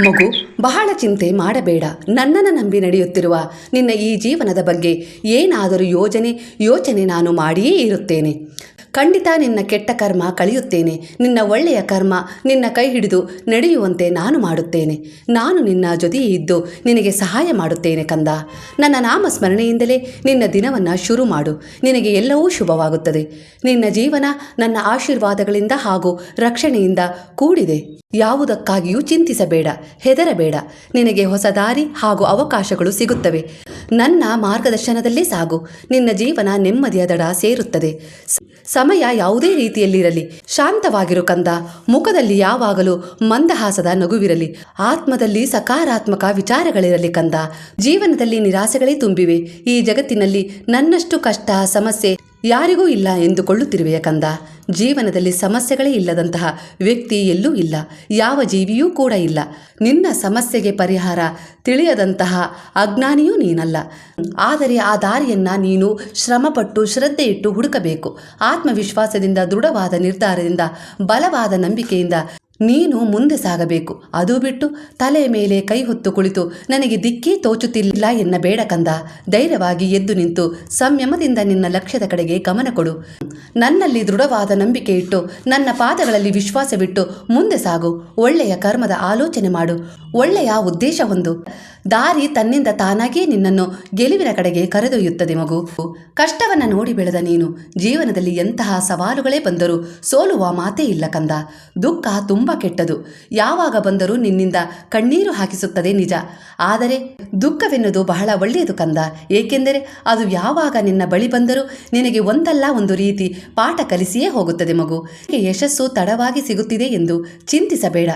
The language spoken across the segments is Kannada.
ಮಗು, ಬಹಳ ಚಿಂತೆ ಮಾಡಬೇಡ. ನನ್ನನ್ನು ನಂಬಿ ನಡೆಯುತ್ತಿರುವ ನಿನ್ನ ಈ ಜೀವನದ ಬಗ್ಗೆ ಏನಾದರೂ ಯೋಜನೆ, ಯೋಚನೆ ನಾನು ಮಾಡಿಯೇ ಇರುತ್ತೇನೆ. ಖಂಡಿತ ನಿನ್ನ ಕೆಟ್ಟ ಕರ್ಮ ಕಳೆಯುತ್ತೇನೆ. ನಿನ್ನ ಒಳ್ಳೆಯ ಕರ್ಮ ನಿನ್ನ ಕೈ ಹಿಡಿದು ನಡೆಯುವಂತೆ ನಾನು ಮಾಡುತ್ತೇನೆ. ನಾನು ನಿನ್ನ ಜೊತೆಯೇ ಇದ್ದು ನಿನಗೆ ಸಹಾಯ ಮಾಡುತ್ತೇನೆ ಕಂದ. ನನ್ನ ನಾಮಸ್ಮರಣೆಯಿಂದಲೇ ನಿನ್ನ ದಿನವನ್ನು ಶುರು ಮಾಡು. ನಿನಗೆ ಎಲ್ಲವೂ ಶುಭವಾಗುತ್ತದೆ. ನಿನ್ನ ಜೀವನ ನನ್ನ ಆಶೀರ್ವಾದಗಳಿಂದ ಹಾಗೂ ರಕ್ಷಣೆಯಿಂದ ಕೂಡಿದೆ. ಯಾವುದಕ್ಕಾಗಿಯೂ ಚಿಂತಿಸಬೇಡ, ಹೆದರಬೇಡ. ನಿನಗೆ ಹೊಸ ದಾರಿ ಹಾಗೂ ಅವಕಾಶಗಳು ಸಿಗುತ್ತವೆ. ನನ್ನ ಮಾರ್ಗದರ್ಶನದಲ್ಲೇ ಸಾಗು. ನಿನ್ನ ಜೀವನ ನೆಮ್ಮದಿಯ ದಡ ಸೇರುತ್ತದೆ. ಸಮಯ ಯಾವುದೇ ರೀತಿಯಲ್ಲಿರಲಿ. ಶಾಂತವಾಗಿರು ಕಂದ. ಮುಖದಲ್ಲಿ ಯಾವಾಗಲೂ ಮಂದಹಾಸದ ನಗುವಿರಲಿ. ಆತ್ಮದಲ್ಲಿ ಸಕಾರಾತ್ಮಕ ವಿಚಾರಗಳಿರಲಿ ಕಂದ. ಜೀವನದಲ್ಲಿ ನಿರಾಸೆಗಳೇ ತುಂಬಿವೆ. ಈ ಜಗತ್ತಿನಲ್ಲಿ ನನ್ನಷ್ಟು ಕಷ್ಟ, ಸಮಸ್ಯೆ ಯಾರಿಗೂ ಇಲ್ಲ ಎಂದುಕೊಳ್ಳುತ್ತಿರುವೆಯ ಕಂದ. ಜೀವನದಲ್ಲಿ ಸಮಸ್ಯೆಗಳೇ ಇಲ್ಲದಂತಹ ವ್ಯಕ್ತಿ ಎಲ್ಲೂ ಇಲ್ಲ. ಯಾವ ಜೀವಿಯೂ ಕೂಡ ಇಲ್ಲ. ನಿನ್ನ ಸಮಸ್ಯೆಗೆ ಪರಿಹಾರ ತಿಳಿಯದಂತಹ ಅಜ್ಞಾನಿಯೂ ನೀನಲ್ಲ. ಆದರೆ ಆ ದಾರಿಯನ್ನು ನೀನು ಶ್ರಮಪಟ್ಟು ಶ್ರದ್ಧೆಯಿಟ್ಟು ಹುಡುಕಬೇಕು. ಆತ್ಮವಿಶ್ವಾಸದಿಂದ ದೃಢವಾದ ನಿರ್ಧಾರದಿಂದ ಬಲವಾದ ನಂಬಿಕೆಯಿಂದ ನೀನು ಮುಂದೆ ಸಾಗಬೇಕು. ಅದು ಬಿಟ್ಟು ತಲೆಯ ಮೇಲೆ ಕೈ ಹೊತ್ತು ಕುಳಿತು, ನನಗೆ ದಿಕ್ಕೇ ತೋಚುತ್ತಿಲ್ಲ ಎನ್ನಬೇಡ ಕಂದ. ಧೈರ್ಯವಾಗಿ ಎದ್ದು ನಿಂತು, ಸಂಯಮದಿಂದ ನಿನ್ನ ಲಕ್ಷ್ಯದ ಕಡೆಗೆ ಗಮನ ಕೊಡು. ನನ್ನಲ್ಲಿ ದೃಢವಾದ ನಂಬಿಕೆ ಇಟ್ಟು, ನನ್ನ ಪಾದಗಳಲ್ಲಿ ವಿಶ್ವಾಸವಿಟ್ಟು ಮುಂದೆ ಸಾಗು. ಒಳ್ಳೆಯ ಕರ್ಮದ ಆಲೋಚನೆ ಮಾಡು. ಒಳ್ಳೆಯ ಉದ್ದೇಶ ಹೊಂದು. ದಾರಿ ತನ್ನಿಂದ ತಾನಾಗಿಯೇ ನಿನ್ನನ್ನು ಗೆಲುವಿನ ಕಡೆಗೆ ಕರೆದೊಯ್ಯುತ್ತದೆ ಮಗು. ಕಷ್ಟವನ್ನು ನೋಡಿ ಬೆಳೆದ ನೀನು, ಜೀವನದಲ್ಲಿ ಎಂತಹ ಸವಾಲುಗಳೇ ಬಂದರೂ ಸೋಲುವ ಮಾತೇ ಇಲ್ಲ ಕಂದ. ದುಃಖ ತುಂಬ ಕೆಟ್ಟದು. ಯಾವಾಗ ಬಂದರೂ ನಿನ್ನಿಂದ ಕಣ್ಣೀರು ಹಾಕಿಸುತ್ತದೆ ನಿಜ. ಆದರೆ ದುಃಖವೆನ್ನುವುದು ಬಹಳ ಒಳ್ಳೆಯದು ಕಂದ. ಏಕೆಂದರೆ ಅದು ಯಾವಾಗ ನಿನ್ನ ಬಳಿ ಬಂದರೂ ನಿನಗೆ ಒಂದಲ್ಲ ಒಂದು ರೀತಿ ಪಾಠ ಕಲಿಸಿಯೇ ಹೋಗುತ್ತದೆ ಮಗು. ಯಶಸ್ಸು ತಡವಾಗಿ ಸಿಗುತ್ತಿದೆ ಎಂದು ಚಿಂತಿಸಬೇಡ.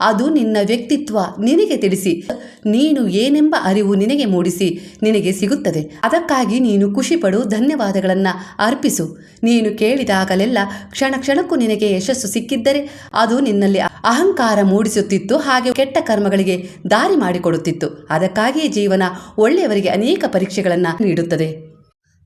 ಅದು ನಿನ್ನ ವ್ಯಕ್ತಿತ್ವ. ನಿನಗೆ ತಿಳಿಸಿ. ನೀನು ಏನೆಂಬ ಅರಿವು ನಿನಗೆ ಮೂಡಿಸಿ. ನಿನಗೆ ಸಿಗುತ್ತದೆ. ಅದಕ್ಕಾಗಿ ನೀನು ಖುಷಿಪಡು, ಧನ್ಯವಾದಗಳನ್ನು ಅರ್ಪಿಸು. ನೀನು ಕೇಳಿದಾಗಲೆಲ್ಲ ಕ್ಷಣ ಕ್ಷಣಕ್ಕೂ ನಿನಗೆ ಯಶಸ್ಸು ಸಿಕ್ಕಿದ್ದರೆ ಅದು ನಿನ್ನಲ್ಲಿ ಅಹಂಕಾರ ಮೂಡಿಸುತ್ತಿತ್ತು, ಹಾಗೆ ಕೆಟ್ಟ ಕರ್ಮಗಳಿಗೆ ದಾರಿ ಮಾಡಿಕೊಡುತ್ತಿತ್ತು. ಅದಕ್ಕಾಗಿಯೇ ಜೀವನ ಒಳ್ಳೆಯವರಿಗೆ ಅನೇಕ ಪರೀಕ್ಷೆಗಳನ್ನು ನೀಡುತ್ತದೆ.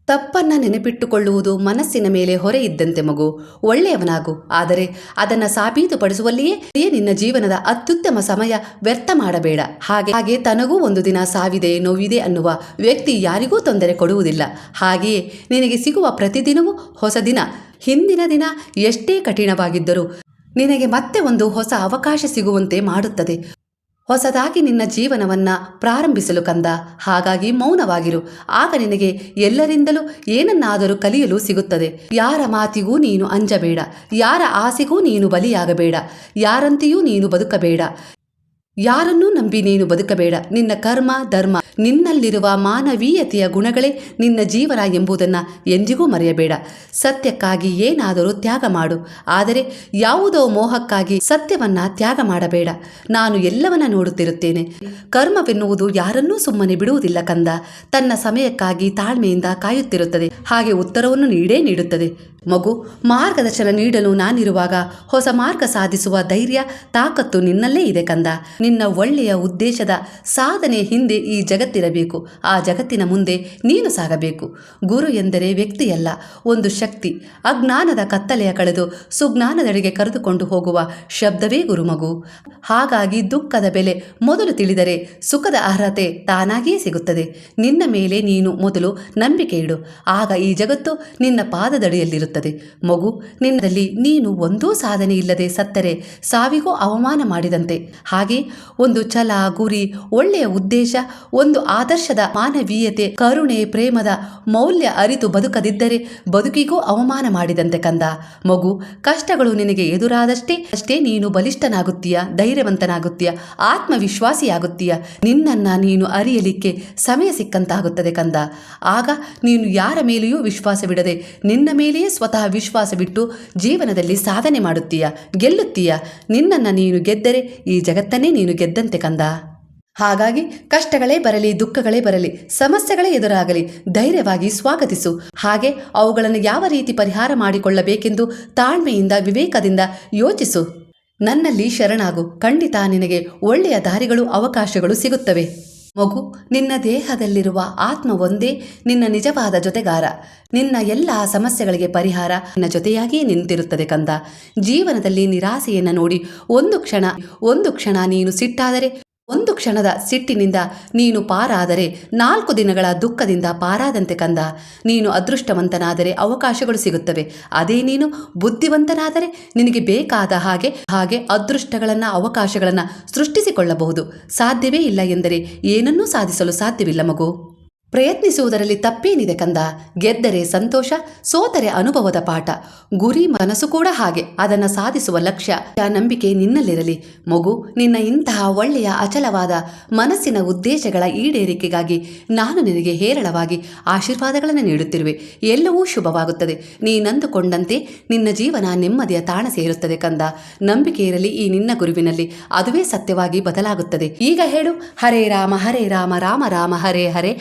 ತಪ್ಪನ್ನ ನೆನಪಿಟ್ಟುಕೊಳ್ಳುವುದು ಮನಸ್ಸಿನ ಮೇಲೆ ಹೊರೆ ಇದ್ದಂತೆ ಮಗು. ಒಳ್ಳೆಯವನಾಗು. ಆದರೆ ಅದನ್ನ ಸಾಬೀತುಪಡಿಸುವಲ್ಲಿಯೇ ನಿನ್ನ ಜೀವನದ ಅತ್ಯುತ್ತಮ ಸಮಯ ವ್ಯರ್ಥ ಮಾಡಬೇಡ. ಹಾಗೆ ಹಾಗೆ ತನಗೂ ಒಂದು ದಿನ ಸಾವಿದೆ ನೋವಿದೆ ಅನ್ನುವ ವ್ಯಕ್ತಿ ಯಾರಿಗೂ ತೊಂದರೆ ಕೊಡುವುದಿಲ್ಲ. ಹಾಗೆಯೇ ನಿನಗೆ ಸಿಗುವ ಪ್ರತಿದಿನವೂ ಹೊಸ ದಿನ, ಹಿಂದಿನ ದಿನ ಎಷ್ಟೇ ಕಠಿಣವಾಗಿದ್ದರೂ ನಿನಗೆ ಮತ್ತೆ ಒಂದು ಹೊಸ ಅವಕಾಶ ಸಿಗುವಂತೆ ಮಾಡುತ್ತದೆ. ಹೊಸದಾಗಿ ನಿನ್ನ ಜೀವನವನ್ನ ಪ್ರಾರಂಭಿಸಲು ಕಂದ. ಹಾಗಾಗಿ ಮೌನವಾಗಿರು. ಆಗ ನಿನಗೆ ಎಲ್ಲರಿಂದಲೂ ಏನನ್ನಾದರೂ ಕಲಿಯಲು ಸಿಗುತ್ತದೆ. ಯಾರ ಮಾತಿಗೂ ನೀನು ಅಂಜಬೇಡ. ಯಾರ ಆಸೆಗೂ ನೀನು ಬಲಿಯಾಗಬೇಡ. ಯಾರಂತೆಯೂ ನೀನು ಬದುಕಬೇಡ. ಯಾರನ್ನೂ ನಂಬಿ ನೀನು ಬದುಕಬೇಡ. ನಿನ್ನ ಕರ್ಮ, ಧರ್ಮ, ನಿನ್ನಲ್ಲಿರುವ ಮಾನವೀಯತೆಯ ಗುಣಗಳೇ ನಿನ್ನ ಜೀವನ ಎಂಬುದನ್ನು ಎಂದಿಗೂ ಮರೆಯಬೇಡ. ಸತ್ಯಕ್ಕಾಗಿ ಏನಾದರೂ ತ್ಯಾಗ ಮಾಡು. ಆದರೆ ಯಾವುದೋ ಮೋಹಕ್ಕಾಗಿ ಸತ್ಯವನ್ನ ತ್ಯಾಗ ಮಾಡಬೇಡ. ನಾನು ಎಲ್ಲವನ್ನ ನೋಡುತ್ತಿರುತ್ತೇನೆ. ಕರ್ಮವೆನ್ನುವುದು ಯಾರನ್ನೂ ಸುಮ್ಮನೆ ಬಿಡುವುದಿಲ್ಲ ಕಂದ. ತನ್ನ ಸಮಯಕ್ಕಾಗಿ ತಾಳ್ಮೆಯಿಂದ ಕಾಯುತ್ತಿರುತ್ತದೆ. ಹಾಗೆ ಉತ್ತರವನ್ನು ನೀಡೇ ನೀಡುತ್ತದೆ. ಮಗು, ಮಾರ್ಗದರ್ಶನ ನೀಡಲು ನಾನಿರುವಾಗ ಹೊಸ ಮಾರ್ಗ ಸಾಧಿಸುವ ಧೈರ್ಯ, ತಾಕತ್ತು ನಿನ್ನಲ್ಲೇ ಇದೆ ಕಂದ. ನಿನ್ನ ಒಳ್ಳೆಯ ಉದ್ದೇಶದ ಸಾಧನೆ ಹಿಂದೆ ಈ ಜಗತ್ತಿರಬೇಕು. ಆ ಜಗತ್ತಿನ ಮುಂದೆ ನೀನು ಸಾಗಬೇಕು. ಗುರು ಎಂದರೆ ವ್ಯಕ್ತಿಯಲ್ಲ, ಒಂದು ಶಕ್ತಿ. ಅಜ್ಞಾನದ ಕತ್ತಲೆಯ ಕಳೆದು ಸುಜ್ಞಾನದೆಡೆಗೆ ಕರೆದುಕೊಂಡು ಹೋಗುವ ಶಬ್ದವೇ ಗುರುಮಗು ಹಾಗಾಗಿ ದುಃಖದ ಬೆಲೆ ಮೊದಲು ತಿಳಿದರೆ ಸುಖದ ಅರ್ಹತೆ ತಾನಾಗಿಯೇ ಸಿಗುತ್ತದೆ. ನಿನ್ನ ಮೇಲೆ ನೀನು ಮೊದಲು ನಂಬಿಕೆ ಇಡು. ಆಗ ಈ ಜಗತ್ತು ನಿನ್ನ ಪಾದದಡಿಯಲ್ಲಿರುತ್ತದೆ. ಮಗು, ನಿನ್ನಲ್ಲಿ ನೀನು ಒಂದೂ ಸಾಧನೆ ಇಲ್ಲದೆ ಸತ್ತರೆ, ಸಾವಿಗೂ ಅವಮಾನ ಮಾಡಿದಂತೆ. ಹಾಗೆ ಒಂದು ಛಲ ಗುರಿ, ಒಳ್ಳೆಯ ಉದ್ದೇಶ, ಒಂದು ಆದರ್ಶದ ಮಾನವೀಯತೆ, ಕರುಣೆ, ಪ್ರೇಮದ ಮೌಲ್ಯ ಅರಿತು ಬದುಕದಿದ್ದರೆ ಬದುಕಿಗೂ ಅವಮಾನ ಮಾಡಿದಂತೆ ಕಂದ. ಮಗು, ಕಷ್ಟಗಳು ನಿನಗೆ ಎದುರಾದಷ್ಟೇ, ಅಷ್ಟೇ ನೀನು ಬಲಿಷ್ಠನಾಗುತ್ತೀಯ, ಧೈರ್ಯವಂತನಾಗುತ್ತೀಯ, ಆತ್ಮವಿಶ್ವಾಸಿಯಾಗುತ್ತೀಯ. ನಿನ್ನನ್ನ ನೀನು ಅರಿಯಲಿಕ್ಕೆ ಸಮಯ ಸಿಕ್ಕಂತಾಗುತ್ತದೆ ಕಂದ. ಆಗ ನೀನು ಯಾರ ಮೇಲೆಯೂ ವಿಶ್ವಾಸವಿಡದೆ ನಿನ್ನ ಮೇಲೆಯೇ ಸ್ವತಃ ವಿಶ್ವಾಸ ಬಿಟ್ಟು ಜೀವನದಲ್ಲಿ ಸಾಧನೆ ಮಾಡುತ್ತೀಯ, ಗೆಲ್ಲುತ್ತೀಯ. ನಿನ್ನನ್ನು ನೀನು ಗೆದ್ದರೆ ಈ ಜಗತ್ತನ್ನೇ ನೀನು ಗೆದ್ದಂತೆ ಕಂದ. ಹಾಗಾಗಿ ಕಷ್ಟಗಳೇ ಬರಲಿ, ದುಃಖಗಳೇ ಬರಲಿ, ಸಮಸ್ಯೆಗಳೇ ಎದುರಾಗಲಿ, ಧೈರ್ಯವಾಗಿ ಸ್ವಾಗತಿಸು. ಹಾಗೆ ಅವುಗಳನ್ನು ಯಾವ ರೀತಿ ಪರಿಹಾರ ಮಾಡಿಕೊಳ್ಳಬೇಕೆಂದು ತಾಳ್ಮೆಯಿಂದ, ವಿವೇಕದಿಂದ ಯೋಚಿಸು. ನನ್ನಲ್ಲಿ ಶರಣಾಗು. ಖಂಡಿತ ನಿನಗೆ ಒಳ್ಳೆಯ ದಾರಿಗಳು, ಅವಕಾಶಗಳು ಸಿಗುತ್ತವೆ. ಮಗು, ನಿನ್ನ ದೇಹದಲ್ಲಿರುವ ಆತ್ಮ ಒಂದೇ, ನಿನ್ನ ನಿಜವಾದ ಜೊತೆಗಾರ. ನಿನ್ನ ಎಲ್ಲ ಸಮಸ್ಯೆಗಳಿಗೆ ಪರಿಹಾರ ನಿನ್ನ ಜೊತೆಯಾಗಿಯೇ ನಿಂತಿರುತ್ತದೆ ಕಂದ. ಜೀವನದಲ್ಲಿ ನಿರಾಸೆಯನ್ನು ನೋಡಿ, ಒಂದು ಕ್ಷಣ ಒಂದು ಕ್ಷಣ ನೀನು ಸಿಟ್ಟಾದರೆ ಒಂದು ಕ್ಷಣದ ಸಿಟ್ಟಿನಿಂದ ನೀನು ಪಾರಾದರೆ ನಾಲ್ಕು ದಿನಗಳ ದುಃಖದಿಂದ ಪಾರಾದಂತೆ ಕಂದ. ನೀನು ಅದೃಷ್ಟವಂತನಾದರೆ ಅವಕಾಶಗಳು ಸಿಗುತ್ತವೆ. ಅದೇ ನೀನು ಬುದ್ಧಿವಂತನಾದರೆ ನಿನಗೆ ಬೇಕಾದ ಹಾಗೆ ಹಾಗೆ ಅದೃಷ್ಟಗಳನ್ನು, ಅವಕಾಶಗಳನ್ನು ಸೃಷ್ಟಿಸಿಕೊಳ್ಳಬಹುದು. ಸಾಧ್ಯವೇ ಇಲ್ಲ ಎಂದರೆ ಏನನ್ನೂ ಸಾಧಿಸಲು ಸಾಧ್ಯವಿಲ್ಲ ಮಗು. ಪ್ರಯತ್ನಿಸುವುದರಲ್ಲಿ ತಪ್ಪೇನಿದೆ ಕಂದ. ಗೆದ್ದರೆ ಸಂತೋಷ, ಸೋತರೆ ಅನುಭವದ ಪಾಠ. ಗುರಿ ಮನಸ್ಸು ಕೂಡ ಹಾಗೆ. ಅದನ್ನು ಸಾಧಿಸುವ ಲಕ್ಷ್ಯ. ನಂಬಿಕೆ ನಿನ್ನಲ್ಲಿರಲಿ. ಮಗು, ನಿನ್ನ ಇಂತಹ ಒಳ್ಳೆಯ, ಅಚಲವಾದ, ಮನಸ್ಸಿನ ಉದ್ದೇಶಗಳ ಈಡೇರಿಕೆಗಾಗಿ ನಾನು ನಿನಗೆ ಹೇರಳವಾಗಿ ಆಶೀರ್ವಾದಗಳನ್ನು ನೀಡುತ್ತಿರುವೆ. ಎಲ್ಲವೂ ಶುಭವಾಗುತ್ತದೆ. ನೀನಂದುಕೊಂಡಂತೆ ನಿನ್ನ ಜೀವನ ನೆಮ್ಮದಿಯ ತಾಣ ಸೇರುತ್ತದೆ ಕಂದ. ನಂಬಿಕೆ ಇರಲಿ ಈ ನಿನ್ನ ಗುರುವಿನಲ್ಲಿ. ಅದುವೇ ಸತ್ಯವಾಗಿ ಬದಲಾಗುತ್ತದೆ. ಈಗ ಹೇಳು. ಹರೇ ರಾಮ ಹರೇ ರಾಮ ರಾಮ ರಾಮ, ಹರೇ ಹರೇ.